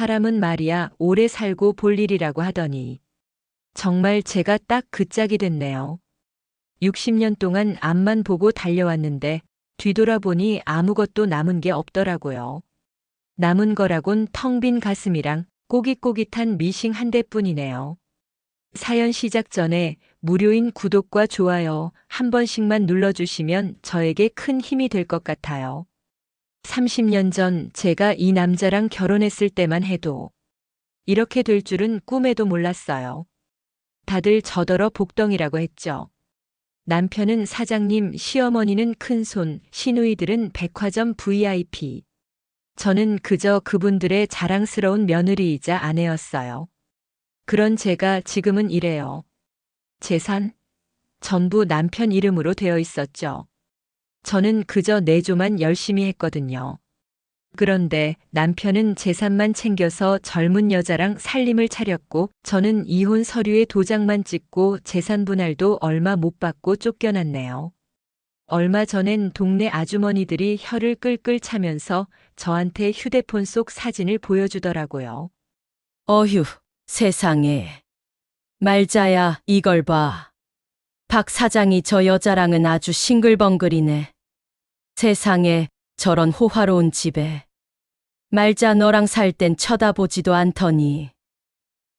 사람은 말이야 오래 살고 볼 일이라고 하더니 정말 제가 딱 그 짝이 됐네요. 60년 동안 앞만 보고 달려왔는데 뒤돌아보니 아무것도 남은 게 없더라고요. 남은 거라곤 텅 빈 가슴이랑 꼬깃꼬깃한 미싱 한 대뿐이네요. 사연 시작 전에 무료인 구독과 좋아요 한 번씩만 눌러주시면 저에게 큰 힘이 될 것 같아요. 30년 전 제가 이 남자랑 결혼했을 때만 해도 이렇게 될 줄은 꿈에도 몰랐어요. 다들 저더러 복덩이라고 했죠. 남편은 사장님, 시어머니는 큰손, 시누이들은 백화점 VIP. 저는 그저 그분들의 자랑스러운 며느리이자 아내였어요. 그런 제가 지금은 이래요. 재산? 전부 남편 이름으로 되어 있었죠. 저는 그저 내조만 열심히 했거든요. 그런데 남편은 재산만 챙겨서 젊은 여자랑 살림을 차렸고 저는 이혼 서류에 도장만 찍고 재산 분할도 얼마 못 받고 쫓겨났네요. 얼마 전엔 동네 아주머니들이 혀를 끌끌 차면서 저한테 휴대폰 속 사진을 보여주더라고요. 어휴, 세상에. 말자야, 이걸 봐. 박 사장이 저 여자랑은 아주 싱글벙글이네. 세상에, 저런 호화로운 집에. 말자 너랑 살 땐 쳐다보지도 않더니.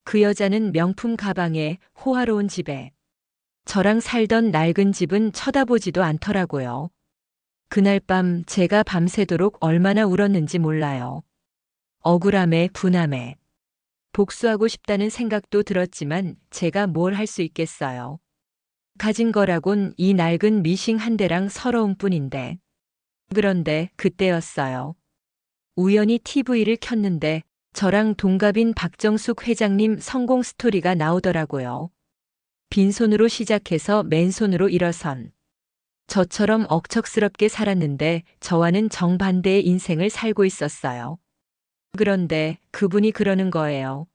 그 여자는 명품 가방에 호화로운 집에 저랑 살던 낡은 집은 쳐다보지도 않더라고요. 그날 밤 제가 밤새도록 얼마나 울었는지 몰라요. 억울함에 분함에 복수하고 싶다는 생각도 들었지만 제가 뭘 할 수 있겠어요. 가진 거라곤 이 낡은 미싱 한 대랑 서러운 뿐인데. 그런데 그때였어요. 우연히 TV를 켰는데 저랑 동갑인 박정숙 회장님 성공 스토리가 나오더라고요. 빈손으로 시작해서 맨손으로 일어선. 저처럼 억척스럽게 살았는데 저와는 정반대의 인생을 살고 있었어요. 그런데 그분이 그러는 거예요.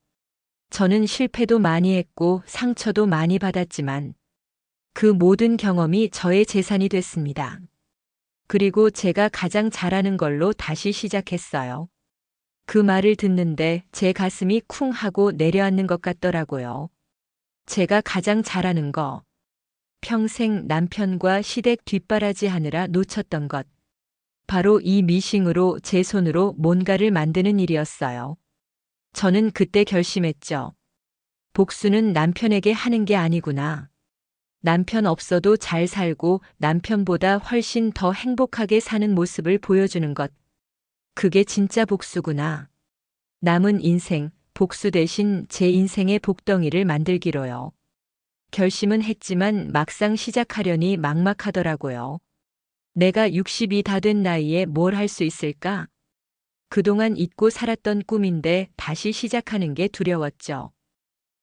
저는 실패도 많이 했고 상처도 많이 받았지만 그 모든 경험이 저의 재산이 됐습니다. 그리고 제가 가장 잘하는 걸로 다시 시작했어요. 그 말을 듣는데 제 가슴이 쿵 하고 내려앉는 것 같더라고요. 제가 가장 잘하는 거. 평생 남편과 시댁 뒷바라지 하느라 놓쳤던 것. 바로 이 미싱으로 제 손으로 뭔가를 만드는 일이었어요. 저는 그때 결심했죠. 복수는 남편에게 하는 게 아니구나. 남편 없어도 잘 살고 남편보다 훨씬 더 행복하게 사는 모습을 보여주는 것. 그게 진짜 복수구나. 남은 인생, 복수 대신 제 인생의 복덩이를 만들기로요. 결심은 했지만 막상 시작하려니 막막하더라고요. 내가 60이 다 된 나이에 뭘 할 수 있을까? 그동안 잊고 살았던 꿈인데 다시 시작하는 게 두려웠죠.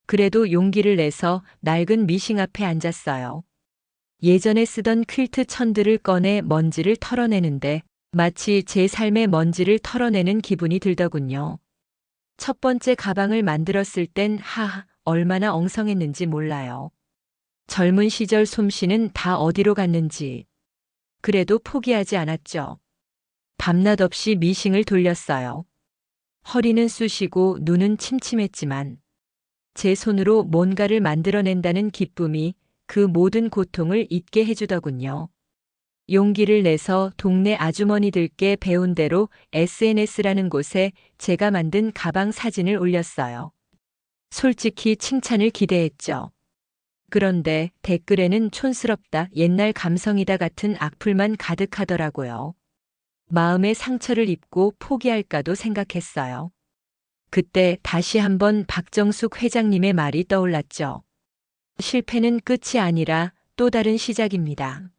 그래도 용기를 내서 낡은 미싱 앞에 앉았어요. 예전에 쓰던 퀼트 천들을 꺼내 먼지를 털어내는데 마치 제 삶의 먼지를 털어내는 기분이 들더군요. 첫 번째 가방을 만들었을 땐 하, 얼마나 엉성했는지 몰라요. 젊은 시절 솜씨는 다 어디로 갔는지. 그래도 포기하지 않았죠. 밤낮 없이 미싱을 돌렸어요. 허리는 쑤시고 눈은 침침했지만 제 손으로 뭔가를 만들어낸다는 기쁨이 그 모든 고통을 잊게 해주더군요. 용기를 내서 동네 아주머니들께 배운 대로 SNS라는 곳에 제가 만든 가방 사진을 올렸어요. 솔직히 칭찬을 기대했죠. 그런데 댓글에는 촌스럽다, 옛날 감성이다 같은 악플만 가득하더라고요. 마음의 상처를 입고 포기할까도 생각했어요. 그때 다시 한번 박정숙 회장님의 말이 떠올랐죠. 실패는 끝이 아니라 또 다른 시작입니다.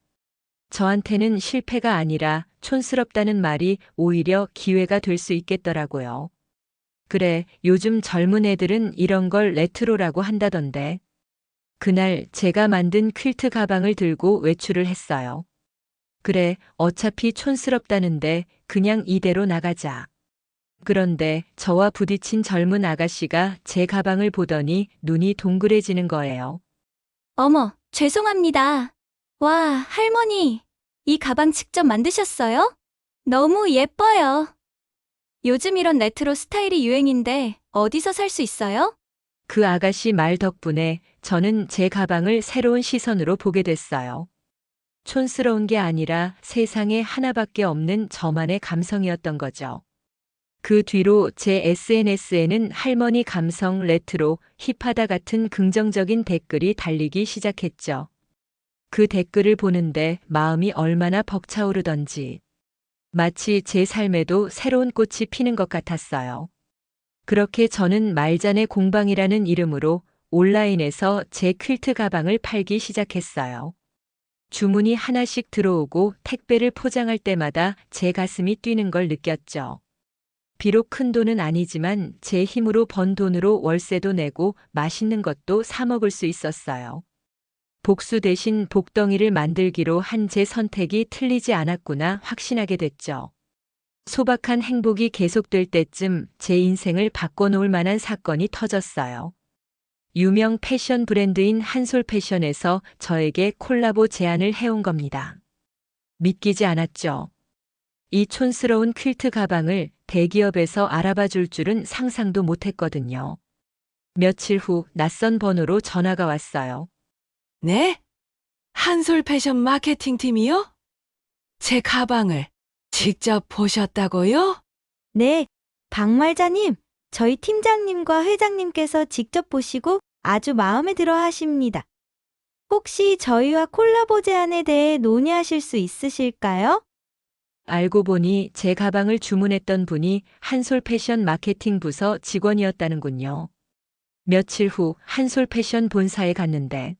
저한테는 실패가 아니라 촌스럽다는 말이 오히려 기회가 될 수 있겠더라고요. 그래, 요즘 젊은 애들은 이런 걸 레트로라고 한다던데. 그날 제가 만든 퀼트 가방을 들고 외출을 했어요. 그래, 어차피 촌스럽다는데 그냥 이대로 나가자. 그런데 저와 부딪힌 젊은 아가씨가 제 가방을 보더니 눈이 동그래지는 거예요. 어머, 죄송합니다. 와, 할머니. 이 가방 직접 만드셨어요? 너무 예뻐요. 요즘 이런 레트로 스타일이 유행인데 어디서 살 수 있어요? 그 아가씨 말 덕분에 저는 제 가방을 새로운 시선으로 보게 됐어요. 촌스러운 게 아니라 세상에 하나밖에 없는 저만의 감성이었던 거죠. 그 뒤로 제 SNS에는 할머니 감성 레트로 힙하다 같은 긍정적인 댓글이 달리기 시작했죠. 그 댓글을 보는데 마음이 얼마나 벅차오르던지 마치 제 삶에도 새로운 꽃이 피는 것 같았어요. 그렇게 저는 말잔의 공방이라는 이름으로 온라인에서 제 퀼트 가방을 팔기 시작했어요. 주문이 하나씩 들어오고 택배를 포장할 때마다 제 가슴이 뛰는 걸 느꼈죠. 비록 큰 돈은 아니지만 제 힘으로 번 돈으로 월세도 내고 맛있는 것도 사 먹을 수 있었어요. 복수 대신 복덩이를 만들기로 한 제 선택이 틀리지 않았구나 확신하게 됐죠. 소박한 행복이 계속될 때쯤 제 인생을 바꿔놓을 만한 사건이 터졌어요. 유명 패션 브랜드인 한솔 패션에서 저에게 콜라보 제안을 해온 겁니다. 믿기지 않았죠. 이 촌스러운 퀼트 가방을 대기업에서 알아봐 줄 줄은 상상도 못했거든요. 며칠 후 낯선 번호로 전화가 왔어요. 네? 한솔 패션 마케팅 팀이요? 제 가방을 직접 보셨다고요? 네, 박말자님, 저희 팀장님과 회장님께서 직접 보시고 아주 마음에 들어 하십니다. 혹시 저희와 콜라보 제안에 대해 논의하실 수 있으실까요? 알고 보니 제 가방을 주문했던 분이 한솔 패션 마케팅 부서 직원이었다는군요. 며칠 후 한솔 패션 본사에 갔는데,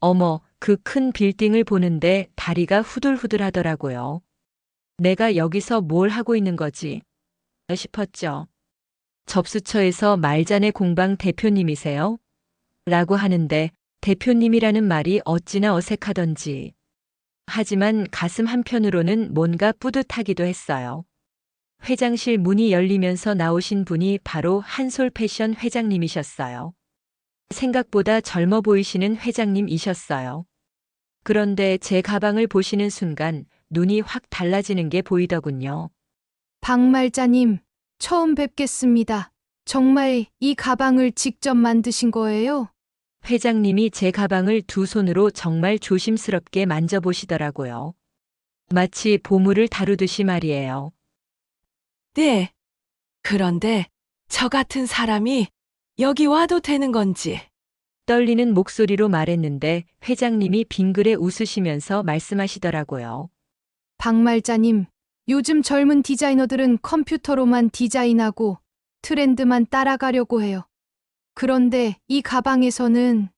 어머, 그 큰 빌딩을 보는데 다리가 후들후들 하더라고요. 내가 여기서 뭘 하고 있는 거지? 싶었죠. 접수처에서 말잔의 공방 대표님이세요? 라고 하는데 대표님이라는 말이 어찌나 어색하던지. 하지만 가슴 한편으로는 뭔가 뿌듯하기도 했어요. 회장실 문이 열리면서 나오신 분이 바로 한솔 패션 회장님이셨어요. 생각보다 젊어 보이시는 회장님이셨어요. 그런데 제 가방을 보시는 순간 눈이 확 달라지는 게 보이더군요. 박말자님, 처음 뵙겠습니다. 정말 이 가방을 직접 만드신 거예요? 회장님이 제 가방을 두 손으로 정말 조심스럽게 만져보시더라고요. 마치 보물을 다루듯이 말이에요. 네. 그런데 저 같은 사람이 여기 와도 되는 건지. 떨리는 목소리로 말했는데 회장님이 빙그레 웃으시면서 말씀하시더라고요. 박말자님, 요즘 젊은 디자이너들은 컴퓨터로만 디자인하고 트렌드만 따라가려고 해요. 그런데 이 가방에서는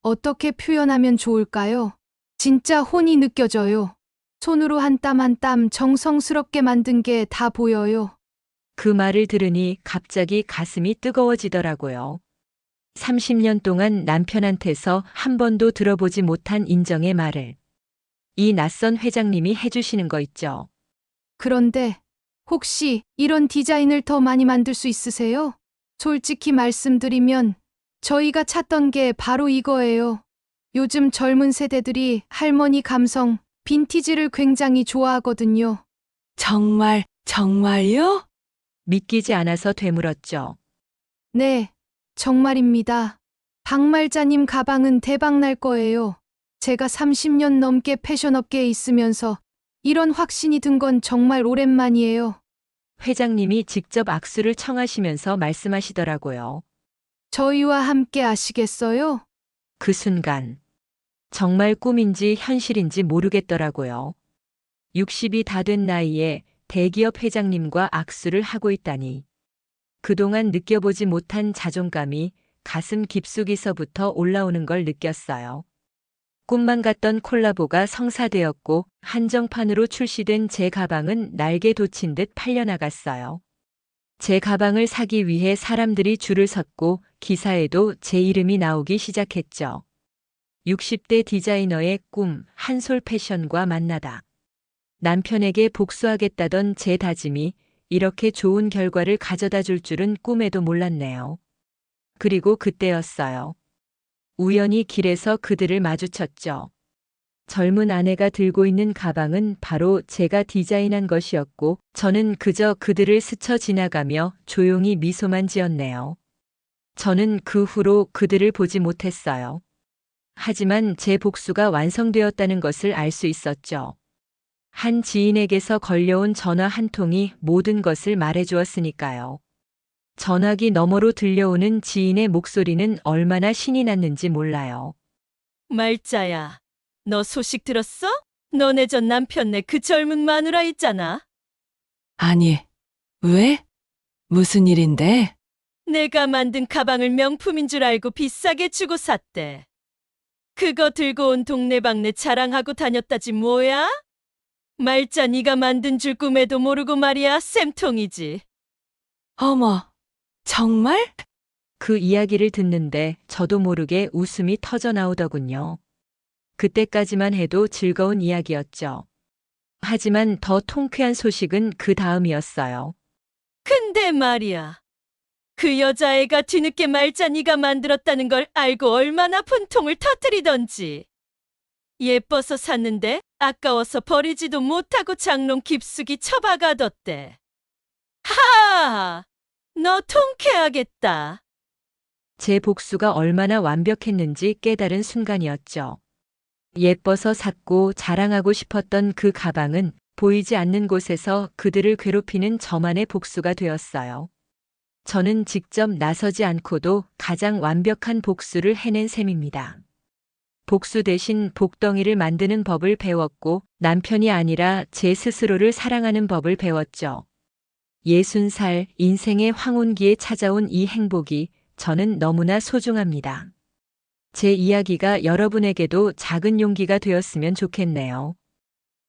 어떻게 표현하면 좋을까요? 진짜 혼이 느껴져요. 손으로 한 땀 한 땀 정성스럽게 만든 게 다 보여요. 그 말을 들으니 갑자기 가슴이 뜨거워지더라고요. 30년 동안 남편한테서 한 번도 들어보지 못한 인정의 말을. 이 낯선 회장님이 해주시는 거 있죠. 그런데 혹시 이런 디자인을 더 많이 만들 수 있으세요? 솔직히 말씀드리면 저희가 찾던 게 바로 이거예요. 요즘 젊은 세대들이 할머니 감성, 빈티지를 굉장히 좋아하거든요. 정말, 정말요? 믿기지 않아서 되물었죠. 네, 정말입니다. 박말자님 가방은 대박 날 거예요. 제가 30년 넘게 패션업계에 있으면서 이런 확신이 든 건 정말 오랜만이에요. 회장님이 직접 악수를 청하시면서 말씀하시더라고요. 저희와 함께 아시겠어요? 그 순간. 정말 꿈인지 현실인지 모르겠더라고요. 60이 다 된 나이에 대기업 회장님과 악수를 하고 있다니. 그동안 느껴보지 못한 자존감이 가슴 깊숙이서부터 올라오는 걸 느꼈어요. 꿈만 같던 콜라보가 성사되었고 한정판으로 출시된 제 가방은 날개 돋친 듯 팔려나갔어요. 제 가방을 사기 위해 사람들이 줄을 섰고 기사에도 제 이름이 나오기 시작했죠. 60대 디자이너의 꿈, 한솔 패션과 만나다. 남편에게 복수하겠다던 제 다짐이 이렇게 좋은 결과를 가져다 줄 줄은 꿈에도 몰랐네요. 그리고 그때였어요. 우연히 길에서 그들을 마주쳤죠. 젊은 아내가 들고 있는 가방은 바로 제가 디자인한 것이었고 저는 그저 그들을 스쳐 지나가며 조용히 미소만 지었네요. 저는 그 후로 그들을 보지 못했어요. 하지만 제 복수가 완성되었다는 것을 알 수 있었죠. 한 지인에게서 걸려온 전화 한 통이 모든 것을 말해 주었으니까요. 전화기 너머로 들려오는 지인의 목소리는 얼마나 신이 났는지 몰라요. 말자야, 너 소식 들었어? 너네 전 남편네 그 젊은 마누라 있잖아. 아니, 왜? 무슨 일인데? 내가 만든 가방을 명품인 줄 알고 비싸게 주고 샀대. 그거 들고 온 동네방네 자랑하고 다녔다지 뭐야? 말자 네가 만든 줄 꿈에도 모르고 말이야 쌤통이지. 어머, 정말? 그 이야기를 듣는데 저도 모르게 웃음이 터져 나오더군요. 그때까지만 해도 즐거운 이야기였죠. 하지만 더 통쾌한 소식은 그 다음이었어요. 근데 말이야. 그 여자애가 뒤늦게 말자 네가 만들었다는 걸 알고 얼마나 분통을 터뜨리던지. 예뻐서 샀는데 아까워서 버리지도 못하고 장롱 깊숙이 처박아뒀대. 하! 너 통쾌하겠다. 제 복수가 얼마나 완벽했는지 깨달은 순간이었죠. 예뻐서 샀고 자랑하고 싶었던 그 가방은 보이지 않는 곳에서 그들을 괴롭히는 저만의 복수가 되었어요. 저는 직접 나서지 않고도 가장 완벽한 복수를 해낸 셈입니다. 복수 대신 복덩이를 만드는 법을 배웠고 남편이 아니라 제 스스로를 사랑하는 법을 배웠죠. 예순 살 인생의 황혼기에 찾아온 이 행복이 저는 너무나 소중합니다. 제 이야기가 여러분에게도 작은 용기가 되었으면 좋겠네요.